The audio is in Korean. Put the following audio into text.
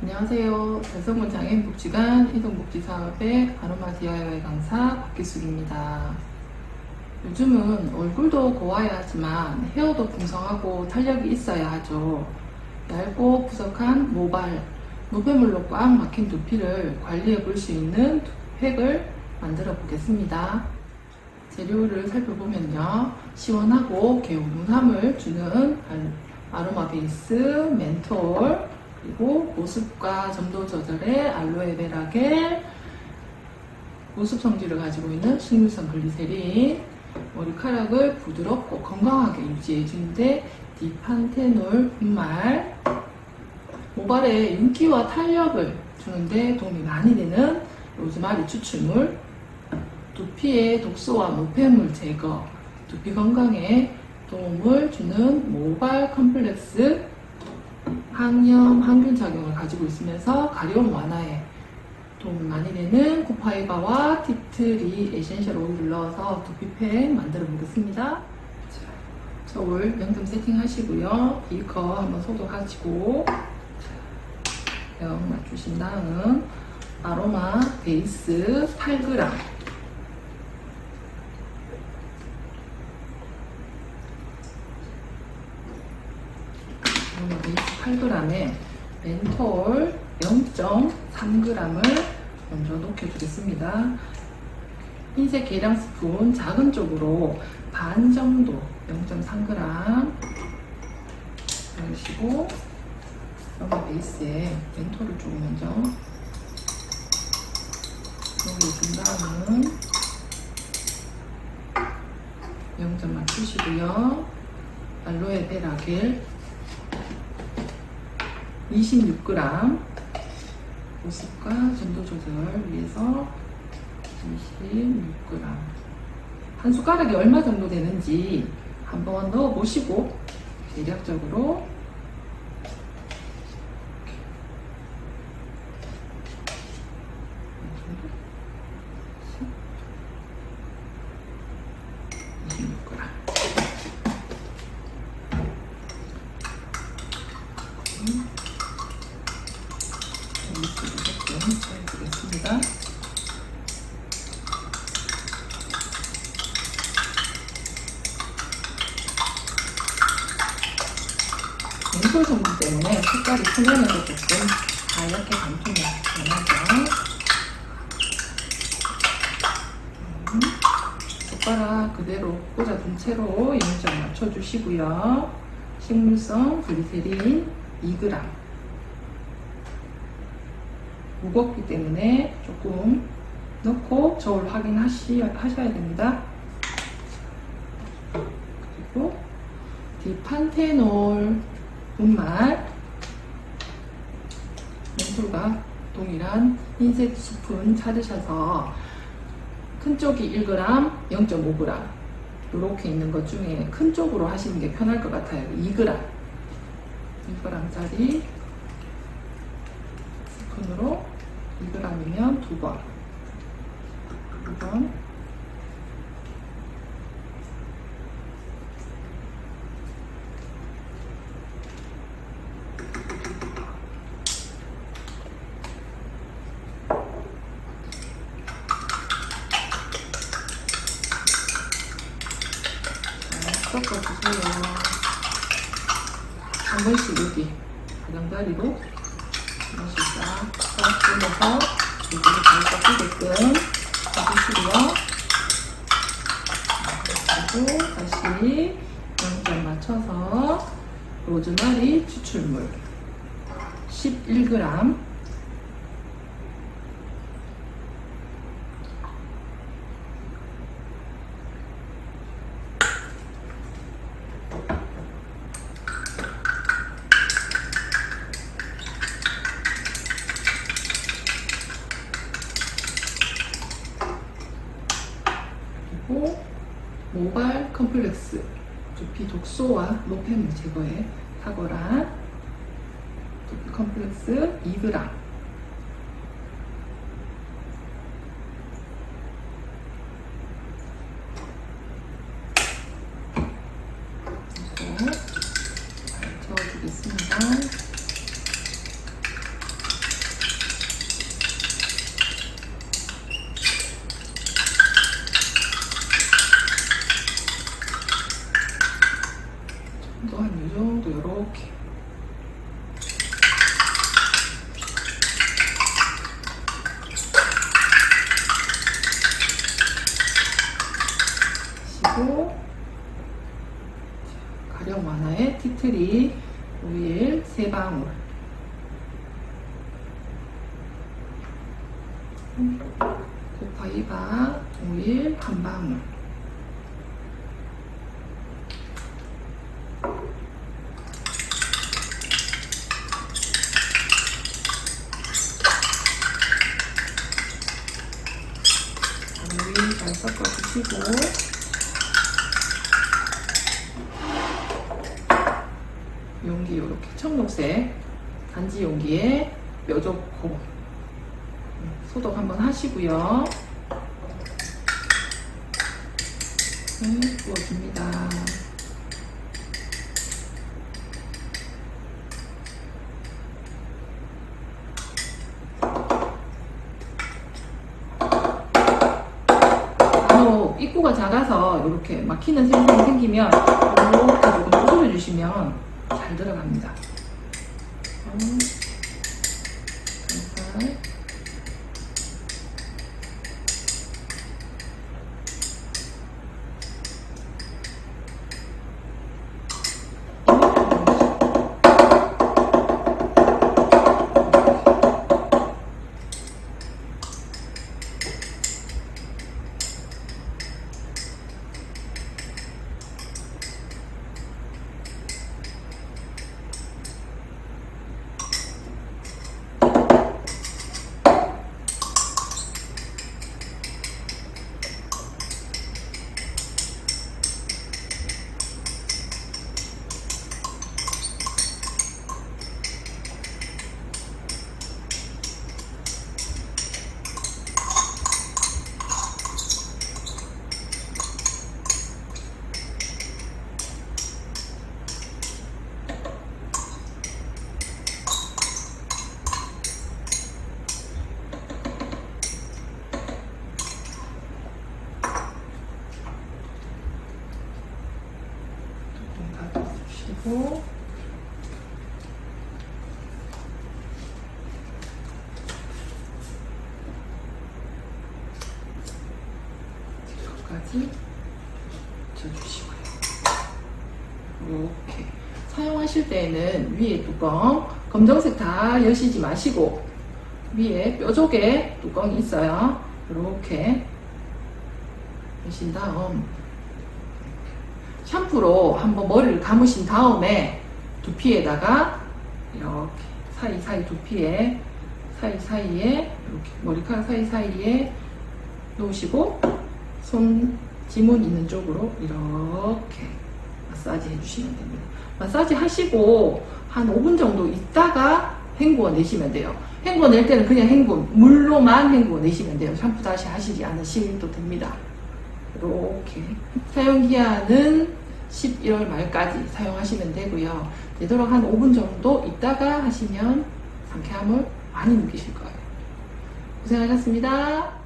안녕하세요. 달성군 장애인복지관 이동복지사업의 아로마 DIY 강사 박기숙입니다. 요즘은 얼굴도 고와야 하지만 헤어도 풍성하고 탄력이 있어야 하죠. 얇고 푸석한 모발, 노폐물로 꽉 막힌 두피를 관리해 볼 수 있는 팩을 만들어 보겠습니다. 재료를 살펴보면요. 시원하고 개운함을 주는 아로마 베이스, 멘톨, 그리고 보습과 점도 조절의 알로에베라 겔, 보습 성질을 가지고 있는 식물성 글리세린, 머리카락을 부드럽고 건강하게 유지해주는데 디판테놀 분말, 모발에 윤기와 탄력을 주는데 도움이 많이 되는 로즈마리 추출물, 두피의 독소와 노폐물 제거, 두피 건강에 도움을 주는 모발 컴플렉스, 항염, 항균 작용을 가지고 있으면서 가려움 완화에 도움이 많이 되는 코파이바와 티트리 에센셜 오일을 넣어서 두피팩 만들어 보겠습니다. 자, 저울 명점 세팅 하시고요. 비커 한번 소독하시고 영 맞추신 다음 아로마 베이스 8g 아로마 8g에 멘톨 0.3g을 먼저 녹여주겠습니다. 흰색 계량 스푼 작은 쪽으로 반 정도 0.3g 넣으시고 아로마 베이스에 멘톨을 조금 먼저 녹여준 다음은 0점 맞추시고요. 알로에 베라 겔 26g 보습과 전도 조절을 위해서 26g 한 숟가락이 얼마 정도 되는지 한번 넣어 보시고 대략적으로 해보겠습니다. 멘톨 성분 때문에 색깔이 표면에서 조금 하얗게 감통이 변하죠. 음, 숟가락 그대로 꽂아둔 채로 영점 맞춰주시고요. 식물성 글리세린 2g 무겁기 때문에 조금 넣고 저울 확인하셔야 됩니다. 그리고 디판테놀 분말 멘톨과 동일한 흰색 스푼 찾으셔서 큰 쪽이 1g, 0.5g 이렇게 있는 것 중에 큰 쪽으로 하시는 게 편할 것 같아요. 2g 2g짜리 스푼으로 2g이면 두 번. 두 번. 자, 섞어주세요. 한 번씩 여기 가장자리로 싹 섞어서 여기를 잘 섞이게끔 해주시고요. 그리고 다시 0점 맞춰서 로즈마리 추출물. 11g 그리고 모발 컴플렉스 두피 독소와 노폐물 제거에 탁월한 두피 컴플렉스 2g 그래서 잘 저어주겠습니다. 한 요 정도 요렇게 시고 가령 티트리 오일 세 방울. 고파이바 오일 한 방울. 오일 잘 섞어 주시고 용기 이렇게 청록색 단지 용기에 뾰족고 음, 소독 한번 하시고요. 네, 부어줍니다. 간혹 입구가 작아서 이렇게 막히는 생각이 생기면 이렇게 조금 두드려 주시면 잘 들어갑니다. 어, 살살. 뒤로까지 붙여주시고요. 이렇게 사용하실 때에는 위에 뚜껑 검정색 다 여시지 마시고 위에 뾰족에 뚜껑이 있어요. 이렇게 여신 다음 샴푸로 한번 머리를 감으신 다음에 두피에다가 이렇게 사이사이 두피에 사이사이에 이렇게 머리카락 사이사이에 놓으시고 손 지문 있는 쪽으로 이렇게 마사지 해주시면 됩니다. 마사지 하시고 한 5분 정도 있다가 헹구어 내시면 돼요. 헹구어 낼 때는 그냥 헹구 물로만 헹구어 내시면 돼요. 샴푸 다시 하시지 않으셔도 됩니다. 이렇게 사용 기한은 11월 말까지 사용하시면 되고요. 되도록 한 5분 정도 있다가 하시면 상쾌함을 많이 느끼실 거예요. 고생하셨습니다.